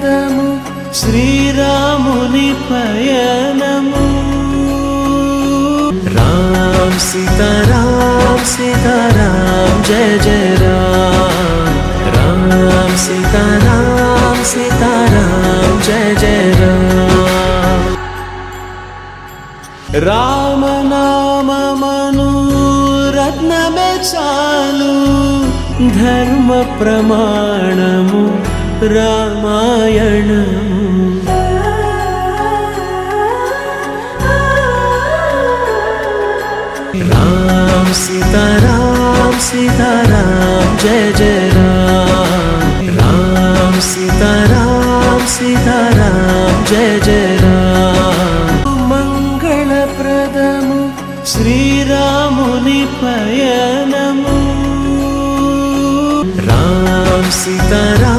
ప్రదము శ్రీరాముని పయనము. రామ్ సీతారాం సీతారాం జయ జయ రామ్. రామ్ సీతారాం సీతారాం జయ జయ రామ్. రామనామమను రత్నమే చాలు ధర్మ ప్రమాణము. రామాయణము రామ్ సీతారాం సీతారాం జయ జయ రామ్. రామ్ సీతారాం సీతారాం జయ జయ రామ్. మంగళప్రదము శ్రీరాముని పయనము. రామ్ సీతారాం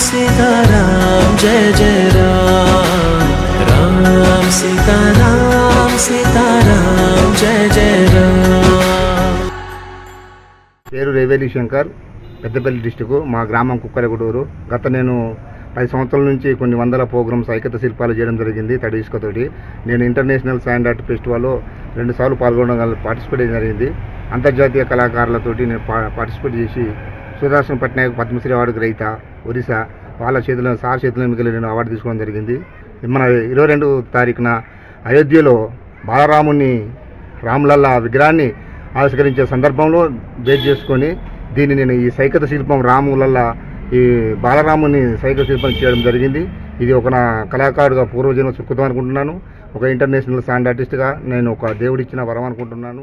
సీతారాం జయ జయ రామ్. రామ్ సీతారాం సీతారాం జయ జయ రామ్. పేరు రేవేలి శంకర్ పెద్దపల్లి డిస్టిక్ మా గ్రామం కుక్కరగూడూరు గత నేను పది సంవత్సరాల నుంచి కొన్ని వందల ప్రోగ్రామ్స్ ఐక్యత శిల్పాలు చేయడం జరిగింది తడి ఇసుకతోటి నేను ఇంటర్నేషనల్ శాండ్ ఆర్ట్ ఫెస్టివల్లో రెండుసార్లు పాల్గొనడం పార్టిసిపేట్ జరిగింది. అంతర్జాతీయ కళాకారులతోటి నేను పా- పార్టిసిపేట్ చేసి సుదర్శన్ పట్నాయక్ పద్మశ్రీ అవార్డు గ్రహీత ఒరిస్సా వాళ్ళ చేతిలో సార్ చేతిలో మిగిలిన నేను అవార్డు తీసుకోవడం జరిగింది. మన ఇరవై రెండు తారీఖున అయోధ్యలో బాలరాముని రాములల్లా విగ్రహాన్ని ఆవిష్కరించే సందర్భంలో బేస్ చేసుకొని దీన్ని నేను ఈ సైకత శిల్పం రాములల్లా ఈ బాలరాముని సైకత శిల్పం చేయడం జరిగింది. ఇది ఒక నా కళాకారుడుగా పూర్వజన్మ చుక్కుతాం అనుకుంటున్నాను. ఒక ఇంటర్నేషనల్ సాండ్ ఆర్టిస్ట్గా నేను ఒక దేవుడిచ్చిన వరం అనుకుంటున్నాను.